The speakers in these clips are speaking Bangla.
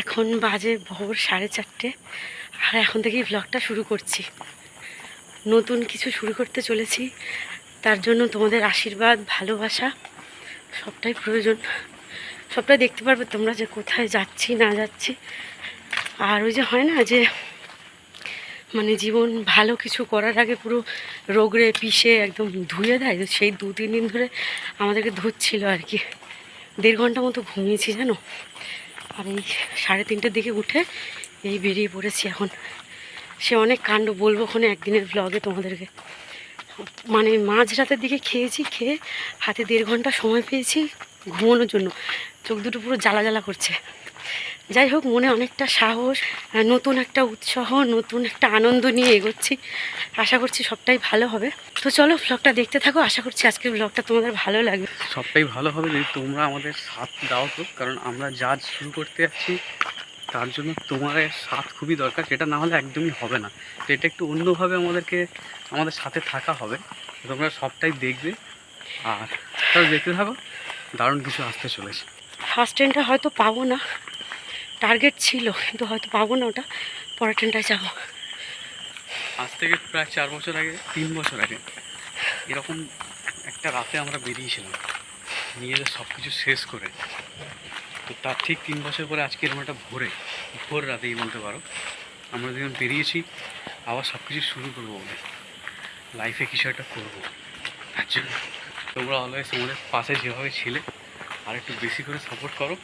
এখন বাজে ভোর সাড়ে চারটে, আর এখন থেকেই ব্লগটা শুরু করছি। নতুন কিছু শুরু করতে চলেছি, তার জন্য তোমাদের আশীর্বাদ, ভালোবাসা, সবটাই প্রয়োজন। সবটাই দেখতে পারবে তোমরা যে কোথায় যাচ্ছি, না যাচ্ছি। আর ওই যে হয় না যে মানে জীবন ভালো কিছু করার আগে পুরো রোগড়ে পিষে একদম ধুয়ে দেয় সেই দু তিন দিন ধরে আমাদেরকে ধুচ্ছিল আর কি। দেড় ঘণ্টা মতো ঘুমিয়েছি, জানো? আর এই সাড়ে তিনটের দিকে উঠে এই বেরিয়ে পড়েছি এখন। সে অনেক কাণ্ড বলব ওখানে একদিনের ব্লগে তোমাদেরকে। মানে মাঝরাতের দিকে খেয়েছি, খেয়ে হাতে দেড় ঘণ্টা সময় পেয়েছি ঘুমানোর জন্য। চোখ দুটো পুরো জ্বালা জ্বালা করছে। যাই হোক মনে অনেকটা সাহস নতুন একটা উৎসাহ নতুন একটা আনন্দ নিয়ে এগোচ্ছি। আশা করছি সবটাই ভালো হবে। তো চলো ব্লগটা দেখতে থাকো। আশা করছি আজকের ব্লগটা তোমাদের ভালো লাগবে। সবটাই ভালো হবে যদি তোমরা আমাদের সাথ দাও তো কারণ আমরা যা শুরু করতে যাচ্ছি তার জন্য তোমার সাথ খুবই দরকার। সেটা না হলে একদমই হবে না। তো এটা একটু অন্যভাবে আমাদেরকে আমাদের সাথে থাকা হবে। তোমরা সবটাই দেখবে। আর তাহলে দেখতে থাকো। দারুণ কিছু আসতে চলেছে। ফার্স্ট ট্রেনটা হয়তো পাবো না। টার্গেট ছিল, কিন্তু হয়তো পাবো না ওটা। পরের ট্রেনটায় যাব। আজ থেকে প্রায় চার বছর আগে, তিন বছর আগে, এরকম একটা রাতে আমরা বেরিয়েছিলাম। নিজেদের সব কিছু শেষ করে। তো তার ঠিক তিন বছর পরে আজকে এরকম একটা ভোরে, ভোর রাতেই বলতে পারো, আমরা যখন বেরিয়েছি, আবার সব কিছু শুরু করব বলে। লাইফে কিছু একটা করব। তার জন্য তোমরা অলওয়েজ তোমাদের পাশে যেভাবে ছিলে, আর একটু বেশি করে সাপোর্ট করো।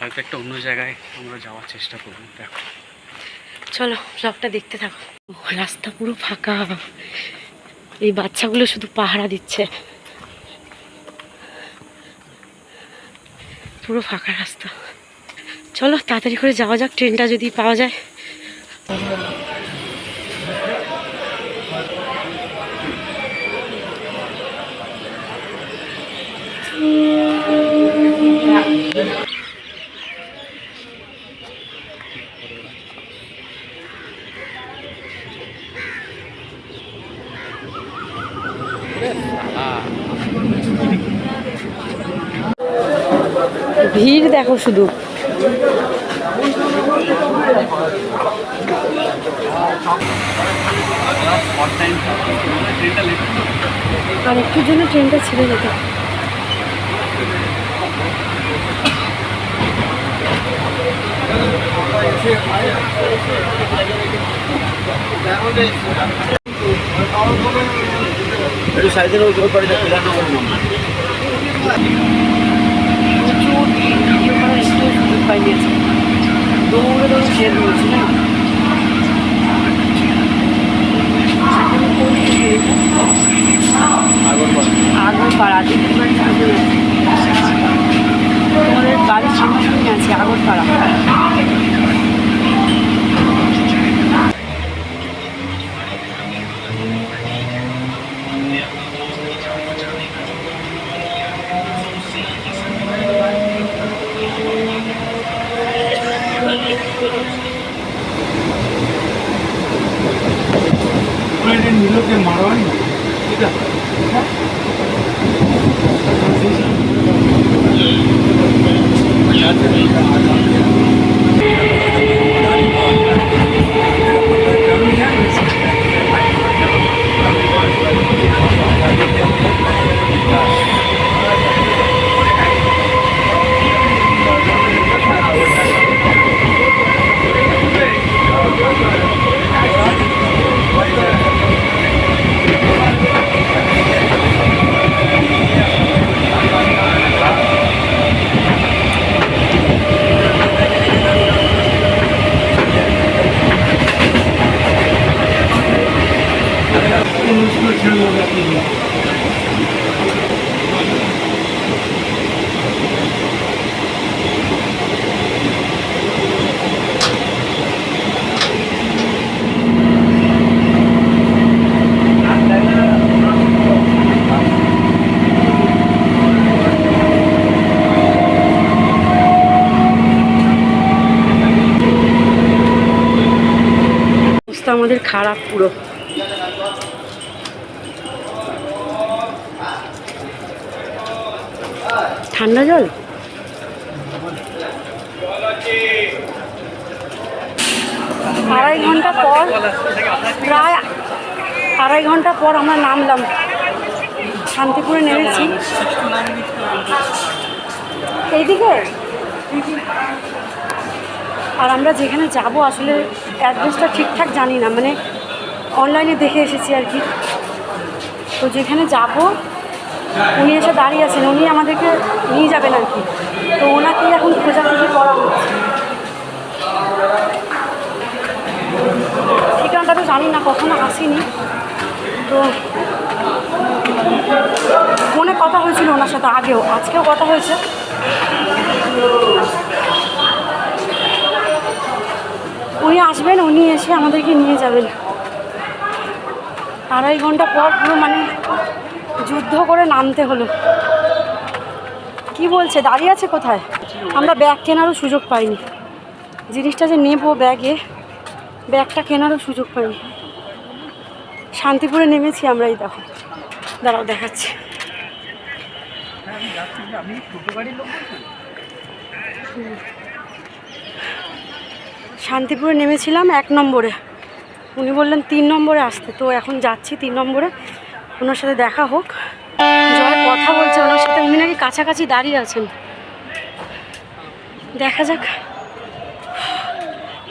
হয়তো একটা অন্য জায়গায় আমরা যাওয়ার চেষ্টা করব। দেখো। চলো সবটা দেখতে থাকো। রাস্তা পুরো ফাঁকা। এই বাচ্চাগুলো শুধু পাহারা দিচ্ছে। পুরো ফাঁকা রাস্তা। চলো, তাড়াতাড়ি করে যাওয়া যাক, ট্রেনটা যদি পাওয়া যায়। ভিড় দেখো শুধু। আর একটুর জন্য ট্রেনটা ছেড়ে যেত। একটু সাইডে ওই ওই পাড়িটা পিলার নম্বর প্রচুর ভিডিও করার একটু পাইনি আজকে দৌড়ে দৌড়ে শেয়ার করেছি না আগরপাড়া দেখতে পাচ্ছি তোমাদের বাড়ির সামনে আছে আগরপাড়া। નીલોકે મારવાની? કીધા খারাপ পুরো। ঠান্ডা জল? আড়াই ঘণ্টা পর, প্রায় আড়াই ঘণ্টা পর আমরা নামলাম। শান্তিপুরে নেমেছি। এইদিকে? আর আমরা যেখানে যাব আসলে অ্যাড্রেসটা ঠিকঠাক জানি না মানে অনলাইনে দেখে এসেছি আর কি। তো যেখানে যাব, উনি এসে দাঁড়িয়ে আছেন, উনি আমাদেরকে নিয়ে যাবেন আর কি। তো ওনাকেই এখন খোঁজাখুঁজি করা হচ্ছে। ঠিকানাটা তো জানি না, কখনো আসিনি। তো ফোনে কথা হয়েছিল ওনার সাথে আগেও, আজকেও কথা হয়েছে। আসবেন, উনি এসে আমাদেরকে নিয়ে যাবেন। আড়াই ঘণ্টা পর পুরো মানে যুদ্ধ করে নামতে হলো। কি বলছে? দাঁড়িয়ে আছে কোথায়? আমরা ব্যাগ কেনারও সুযোগ পাইনি। জিনিসটা যে নেব ব্যাগে, ব্যাগটা কেনারও সুযোগ পাইনি। শান্তিপুরে নেমেছি আমরা এই দেখো। দাঁড়াও, দেখাচ্ছি। হুম। শান্তিপুরে নেমেছিলাম এক নম্বরে। উনি বললেন, তিন নম্বরে আসতে। তো এখন যাচ্ছি তিন নম্বরে। ওনার সাথে দেখা হোক। জয় কথা বলছে ওনার সাথে। উনি নাকি কাছাকাছি দাঁড়িয়ে আছেন। দেখা যাক।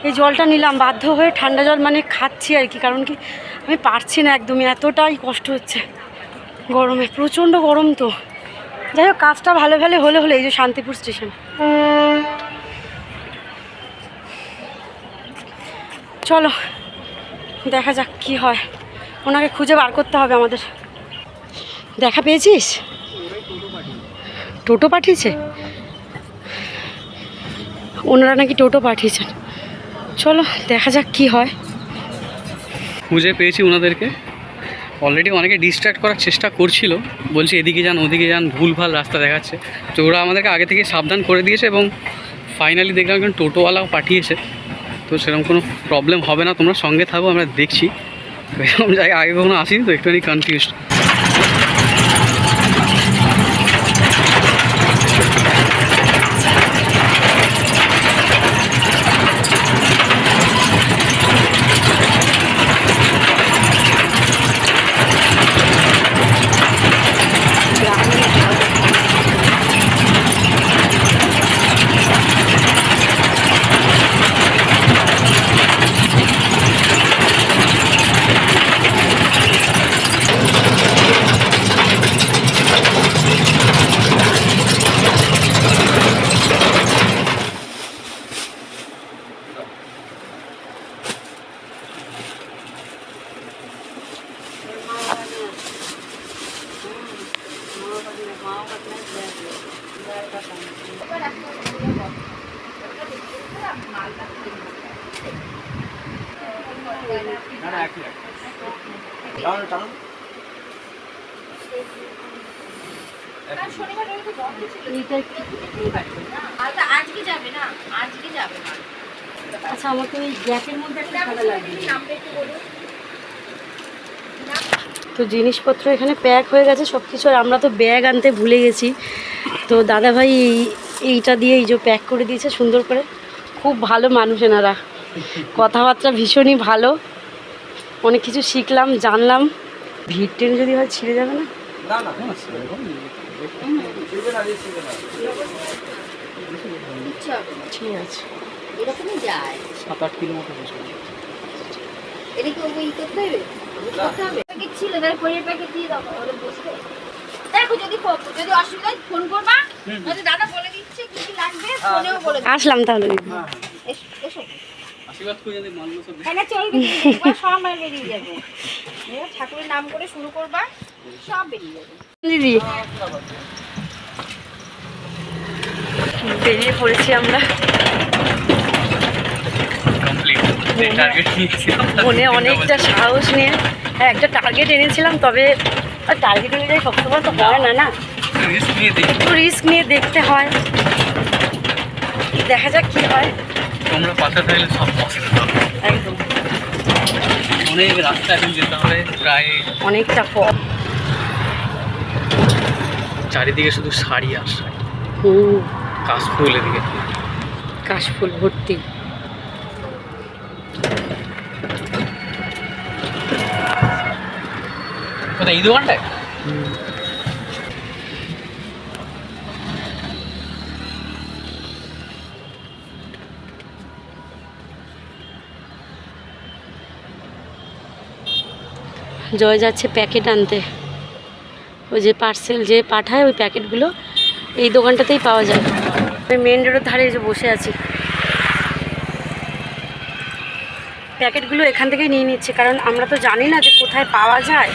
এই জলটা নিলাম, বাধ্য হয়ে ঠান্ডা জল মানে খাচ্ছি আর কি, কারণ কি আমি পারছি না একদমই, এতটাই কষ্ট হচ্ছে গরমে। প্রচণ্ড গরম তো। যাই হোক, কাজটা ভালো ভালো হলে হলে এই যে শান্তিপুর স্টেশন। চলো, দেখা যাক কি হয়। ওনাকে খুঁজে বার করতে হবে আমাদের। দেখা পেয়েছিস? টোটো পাঠিয়েছে? ওনারা নাকি টোটো পাঠিয়েছেন। চলো, দেখা যাক কি হয়। খুঁজে পেয়েছি ওনাদেরকে। অলরেডি অনেকে ডিস্ট্র্যাক্ট করার চেষ্টা করছিল। বলছে এদিকে যান, ওদিকে যান, ভুলভাল রাস্তা দেখাচ্ছে। তো ওরা আমাদেরকে আগে থেকে সাবধান করে দিয়েছে এবং ফাইনালি দেখলাম একজন টোটোওয়ালাও পাঠিয়েছে। তো সেরকম কোনো প্রবলেম হবে না, তোমরা সঙ্গে থাকো, আমরা দেখছি। এরকম জায়গায় আগে কখনো আসিনি তো, একটুখানি কনফিউজ আচ্ছা আমাকে ওই গ্যাপের মধ্যে তো জিনিসপত্র এখানে প্যাক হয়ে গেছে সব কিছু আমরা তো ব্যাগ আনতে ভুলে গেছি। তো দাদাভাই এই- এইটা দিয়ে এই যে প্যাক করে দিয়েছে সুন্দর করে। খুব ভালো মানুষ এনারা। কথাবার্তা ভীষণই ভালো। অনেক কিছু শিখলাম জানলাম। ভিড় ট্রেন যদি হয় ছিঁড়ে যাবে না? না না ছিড়বে না। ছিড়বে না কিচ্ছু হবে না। ঠিক আছে। এরকমই যায়। সাত আট কিলো মতো এটা কি ওই করতে হবে? করতে হবে? প্যাকেট ছিল তার পরের প্যাকেট দিয়ে দাও ওরা বসবে। দেখো যদি যদি অসুবিধা হয় ফোন করবা। দাদা বলে দিচ্ছে কি কি লাগবে? ফোনেও বলে আসলাম তাহলে এসো এসো। আশীর্বাদ করে যদি মানলো সব হ্যাঁ না চলবে একবার সব বেরিয়ে যাবে। ঠাকুরের নাম করে শুরু করবা সব বেরিয়ে যাবে। দিদি। বেরিয়ে পড়েছি আমরা। মনে অনেকটা সাহস নিয়ে হ্যাঁ একটা টার্গেট এনেছিলাম তবে টার্গেট অনুযায়ী সবসময় তো হয় না না? একটু রিস্ক নিয়ে দেখতে হয়। দেখা যাক কি হয়। তোমরা পাশে থাকলে সব পসিবল একদম। অনেক রাস্তা এখন যেতে হবে প্রায় অনেকটা পথ। চারিদিকে শুধু শাড়ি আর শাড়ি হুম। কাশফুল এদিকে। কাশফুল ভর্তি। কোথায় এই দোকানটায় জয় যাচ্ছে প্যাকেট আনতে। ওই যে পার্সেল যে পাঠায়, ওই প্যাকেটগুলো এই দোকানটাতেই পাওয়া যায়। আমি মেন রোডের ধারে যে বসে আছি। প্যাকেটগুলো এখান থেকেই নিয়ে নিচ্ছে, কারণ আমরা তো জানি না যে কোথায় পাওয়া যায়।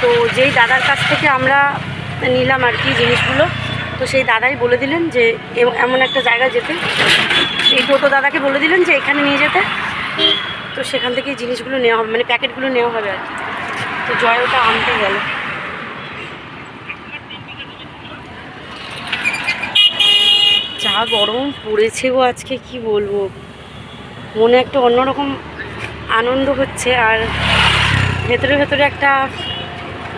তো যেই দাদার কাছ থেকে আমরা নিলাম আর কি জিনিসগুলো, তো সেই দাদাই বলে দিলেন যে এমন একটা জায়গা যেতে। এই টোটো দাদাকে বলে দিলেন যে এখানে নিয়ে যেতে। তো সেখান থেকেই জিনিসগুলো নেওয়া হবে মানে প্যাকেটগুলো নেওয়া হবে আর কি। তো জয় ওটা আনতে গেল। যা গরম পড়েছে গো আজকে, কি বলব? মনে একটা অন্যরকম আনন্দ হচ্ছে আর ভেতরে ভেতরে একটা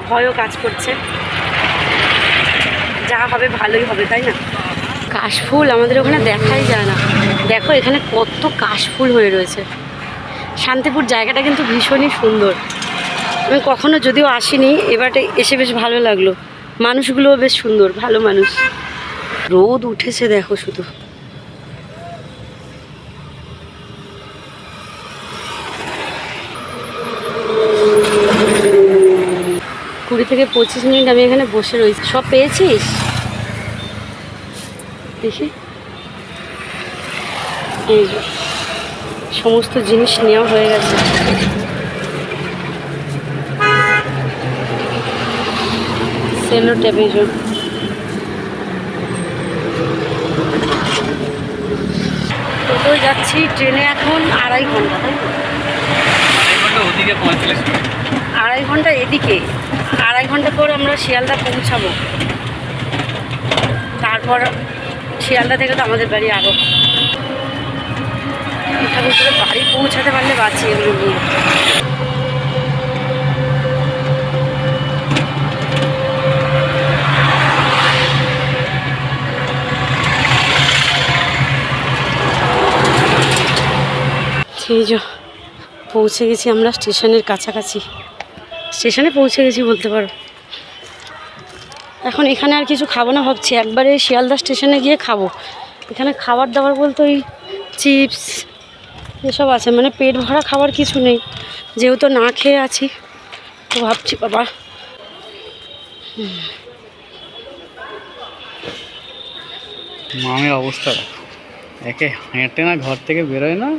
ভয়ও কাজ করছে। যা হবে ভালোই হবে, তাই না? কাশফুল আমাদের ওখানে দেখাই যায় না। দেখো এখানে কত কাশফুল হয়ে রয়েছে। শান্তিপুর জায়গাটা কিন্তু ভীষণই সুন্দর। আমি কখনো যদিও আসিনি, এবারটা এসে বেশ ভালো লাগল। মানুষগুলোও বেশ সুন্দর, ভালো মানুষ। রোদ উঠেছে দেখো শুধু। কুড়ি থেকে পঁচিশ মিনিট আমি এখানে বসে রয়েছি। সব পেয়েছিস? দেখি। সমস্ত জিনিস নেওয়া হয়ে গেছে। সেলো টেবিজো টোটোয় যাচ্ছি ট্রেনে এখন আড়াই ঘণ্টা তাই আড়াই ঘণ্টা এদিকে আড়াই ঘণ্টা পর আমরা শিয়ালদা পৌঁছাবো। তারপর শিয়ালদা থেকে তো আমাদের বাড়ি আরও ঠাকুর বাড়ি পৌঁছাতে পারলে বাঁচিয়ে নিয়ে। সেই যে পৌঁছে গেছি আমরা স্টেশনের কাছাকাছি। স্টেশনে পৌঁছে গেছি বলতে পারো। এখন এখানে আর কিছু খাব না ভাবছি, একবারে শিয়ালদা স্টেশনে গিয়ে খাব। এখানে খাবার দাবার বলতে ওই চিপস, এসব আছে মানে পেট ভরা খাবার কিছু নেই। যেহেতু না খেয়ে আছি, তো ভাবছি, বাবা। মামের অবস্থা। একে হেঁটে না ঘর থেকে বেরোয় না?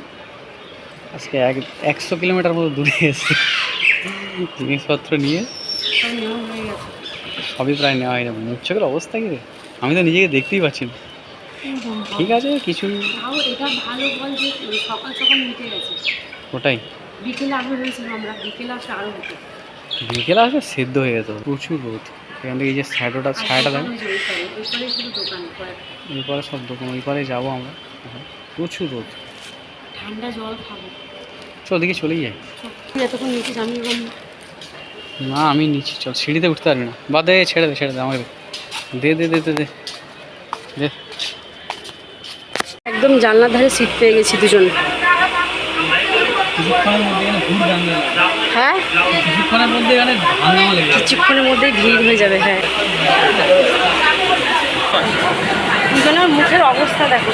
আজকে এক একশো কিলোমিটার মতো দূরে এসছে। জিনিসপত্র নিয়ে। সবই প্রায় নেওয়া হয়ে যাবে মুখ চোখের অবস্থা কি রে? আমি তো নিজেকে দেখতেই পাচ্ছি না। ঠিক আছে কিছু ওটাই। বিকেলে আসলে সেদ্ধ হয়ে যেত। প্রচুর রোদ। এখান থেকে এই যে শ্যাডোটা ছায়াটা দেখ। শুধু দোকান কয়েক ওই পারে সব দোকান ওই পারে যাব আমরা। প্রচুর রোদ। ঠান্ডা জল খাব। চল দিকে চলেই যাই এতক্ষণ নিচে আমি না আমি নিচ্ছি চল সিঁড়িতে উঠতে পারবি না। বা দে ছেড়ে দে ছেড়ে দে আমাকে দে। দে দে দে দে দে। একদম জানলার ধারে সিট পেয়ে গেছি দুজন। হ্যাঁ? কিছুক্ষণের মধ্যে ভিড় হয়ে যাবে হ্যাঁ। দুজনের মুখের অবস্থা দেখো।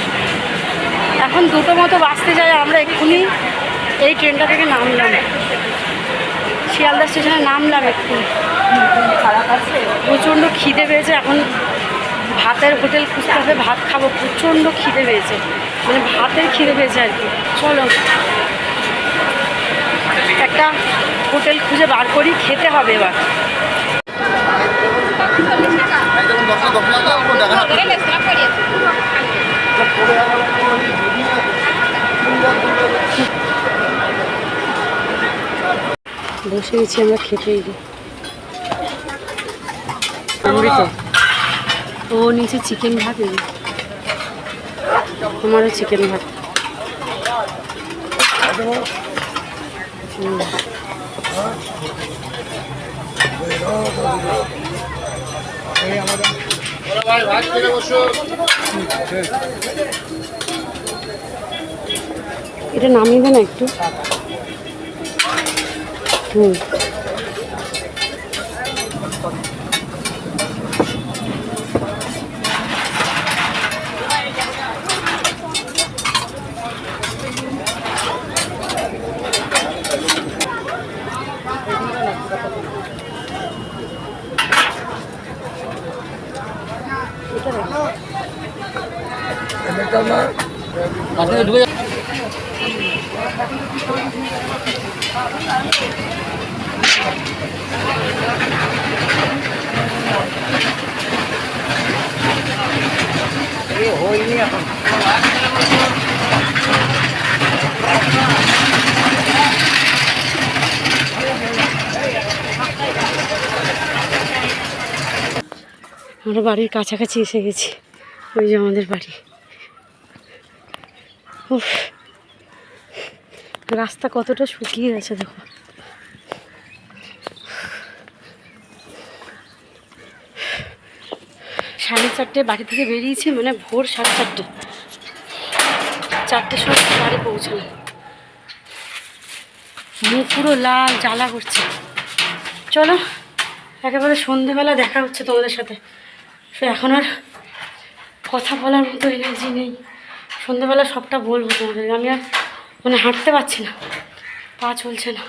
এখন দুটো মতো বাঁচতে যায় আমরা এক্ষুনি এই ট্রেনটা থেকে নামলাম। শিয়ালদা স্টেশনে নামলাম এক্ষুনি। প্রচণ্ড খিদে পেয়েছে এখন ভাতের হোটেল খুঁজতে হবে ভাত খাব। প্রচণ্ড খিদে পেয়েছে মানে ভাতের খিদে পেয়েছে আর কি। চলো একটা হোটেল খুঁজে বার করি খেতে হবে এবার। দশ টাকা। বসে গেছি আমরা খেতেই অমৃত ও নিচে চিকেন ভাত এই আমারও চিকেন ভাত। হুম। এটা নামিয়ে দেন একটু? হুম। আমরা বাড়ির কাছাকাছি এসে গেছি। ওই যে আমাদের বাড়ি। উফ। রাস্তা কতটা শুকিয়ে গেছে, দেখো। সাড়ে চারটে, বাড়ি থেকে বেরিয়েছি মানে ভোর সাড়ে চারটে। চারটের সময় বাড়ি পৌঁছালাম। মুখ পুরো লাল, জ্বালা করছে। চলো, একেবারে সন্ধেবেলা দেখা হচ্ছে তোমাদের সাথে। সে এখন আর কথা বলার মতো এনার্জি নেই। সন্ধেবেলা সবটা বলব তোমাদের। আমি আর মানে হাঁটতে পারছি না। পা চলছে না।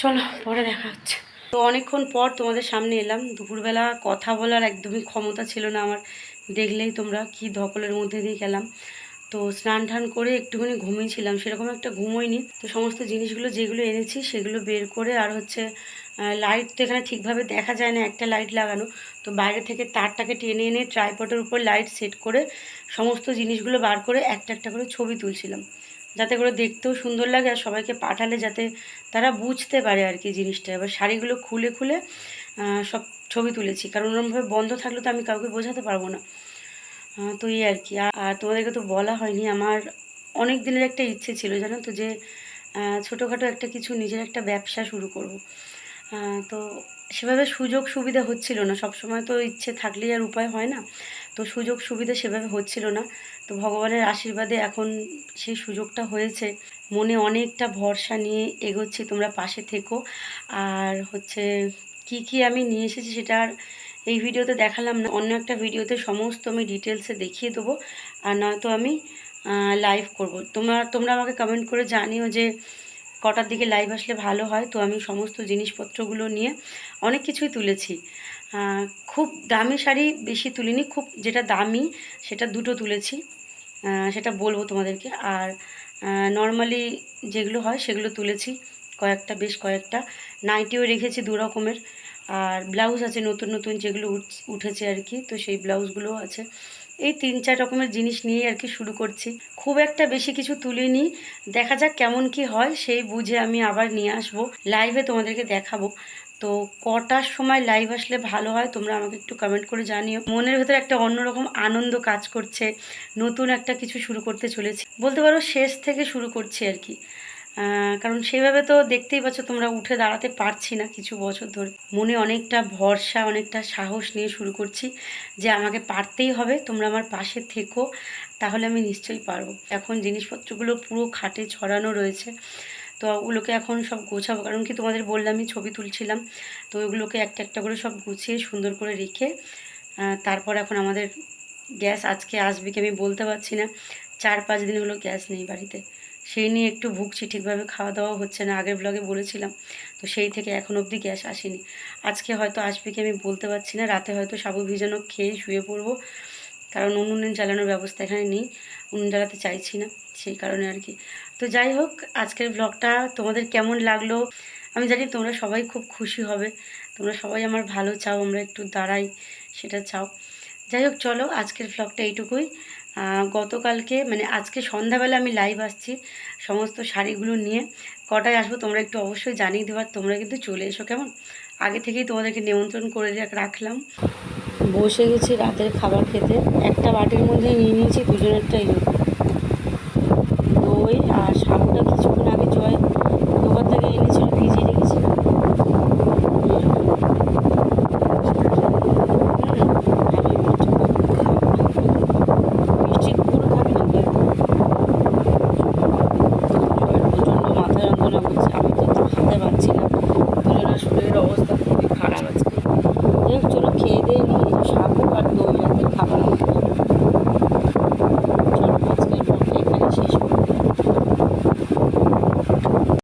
চলো, পরে দেখা হচ্ছে। তো অনেকক্ষণ পর তোমাদের সামনে এলাম। দুপুরবেলা কথা বলার একদমই ক্ষমতা ছিল না আমার। দেখলেই তোমরা কি ধকলের মধ্যে দিয়ে গেলাম। তো স্নান টান করে একটুখানি ঘুমিয়েছিলাম। সেরকম একটা ঘুমোইনি তো সমস্ত জিনিসগুলো, যেগুলো এনেছি, সেগুলো বের করে আর হচ্ছে লাইট তো এখানে ঠিকভাবে দেখা যায় না, একটা লাইট লাগানো। তো বাইরে থেকে তারটাকে টেনে এনে ট্রাইপটের উপর লাইট সেট করে সমস্ত জিনিসগুলো বার করে একটা একটা করে ছবি তুলছিলাম। যাতে করে দেখতেও সুন্দর লাগে আর সবাইকে পাঠালে যাতে তারা বুঝতে পারে আর কি জিনিসটা। এবার শাড়িগুলো খুলে খুলে সব ছবি তুলেছি। কারণ ওরমভাবে বন্ধ থাকলে তো আমি কাউকে বোঝাতে পারব না। তো এই আর কি। আর- তোমাদেরকে তো বলা হয়নি, আমার অনেক দিনের একটা ইচ্ছে ছিল, জানো তো যে ছোটোখাটো একটা কিছু নিজের একটা ব্যবসা শুরু করব। তো সেভাবে সুযোগ সুবিধা হচ্ছিল না। সব সময় তো ইচ্ছে থাকলেই আর উপায় হয় না। তো সুযোগ সুবিধা সেভাবে হচ্ছিল না। তো ভগবানের আশীর্বাদে এখন সেই সুযোগটা হয়েছে। মনে অনেকটা ভরসা নিয়ে এগোচ্ছি, তোমরা পাশে থেকো। আর হচ্ছে কি কি আমি নিয়ে এসেছি সেটা আর এই ভিডিওতে দেখালাম না। অন্য একটা ভিডিওতে সমস্ত আমি ডিটেলসে দেখিয়ে দেবো। আর নয়তো আমি লাইভ করব। তোমরা তোমরা আমাকে কমেন্ট করে জানিও যে কটার দিকে লাইভ আসলে ভালো হয়। তো আমি সমস্ত জিনিসপত্রগুলো নিয়ে অনেক কিছুই তুলেছি। খুব দামি শাড়ি বেশি তুলিনি, খুব যেটা দামি সেটা দুটো তুলেছি সেটা বলব তোমাদেরকে। আর নর্মালি যেগুলো হয় সেগুলো তুলেছি, কয়েকটা, বেশ কয়েকটা। নাইটিও রেখেছি দু রকমের। আর ব্লাউজ আছে, নতুন নতুন যেগুলো উঠ- উঠেছে আর কি, তো সেই ব্লাউজগুলোও আছে। এই তিন, চার রকমের জিনিস নিয়ে আর কি শুরু করছি। খুব একটা বেশি কিছু তুলিনি। দেখা যাক কেমন কি হয়, সেই বুঝে আমি আবার নিয়ে আসব। লাইভে তোমাদেরকে দেখাবো। তো কটার সময় লাইভ আসলে ভালো হয় তোমরা আমাকে একটু কমেন্ট করে জানিও। মনের ভেতরে একটা অন্যরকম আনন্দ কাজ করছে, নতুন একটা কিছু শুরু করতে চলেছি। বলতে পারো শেষ থেকে শুরু করছি আর কি। কারণ সেভাবে তো দেখতেই পাচ্ছ তোমরা উঠে দাঁড়াতে পারছি না কিছু বছর ধরে। মনে অনেকটা ভরসা, অনেকটা সাহস নিয়ে শুরু করছি যে আমাকে পারতেই হবে, তোমরা আমার পাশে থেকো, তাহলে আমি নিশ্চয়ই পারব। এখন জিনিসপত্রগুলো পুরো খাটে ছড়ানো রয়েছে। তো ওগুলোকে এখন সব গোছাবো। কারণ কি তোমাদের বললামই, ছবি তুলছিলাম। তো ওইগুলোকে একটা একটা করে সব গুছিয়ে সুন্দর করে রেখে তারপর এখন আমাদের গ্যাস আজকে আসবে কি আমি বলতে পারছি না। চার পাঁচ দিন হলো গ্যাস নেই বাড়িতে। সেই নিয়ে একটু ভুগছি, ঠিকভাবে খাওয়া দাওয়া হচ্ছে না, আগের ব্লগে বলেছিলাম। তো সেই থেকে এখন অবধি গ্যাস আসেনি। আজকে হয়তো আসবে কি আমি বলতে পারছি না। রাতে হয়তো সাবু ভিজানো খেয়ে শুয়ে পড়ব। কারণ উনুনে জ্বালানোর ব্যবস্থা এখানে নেই। উনুন জ্বালাতে চাইছি না। সেই কারণে আর কি। তো যাই হোক, আজকের ব্লগটা তোমাদের কেমন লাগল? আমি জানি তোমরা সবাই খুব খুশি হবে। তোমরা সবাই আমার ভালো চাও, আমরা একটু দাঁড়াই, সেটা চাও। যাই হোক, চলো আজকের ব্লগটা এইটুকুই। গতকালকে মানে আজকে সন্ধ্যাবেলা আমি লাইভ আসছি সমস্ত শাড়িগুলো নিয়ে। কটায় আসব তোমরা একটু অবশ্যই জানিয়ে দেবার তোমরা কিন্তু চলে এসো কেমন? আগে থেকেই তোমাদেরকে নিমন্ত্রণ করে রাখলাম। বসে গেছি রাতের খাবার খেতে। একটা বাটির মধ্যে নিয়ে নিয়েছি, দুজনেরটাই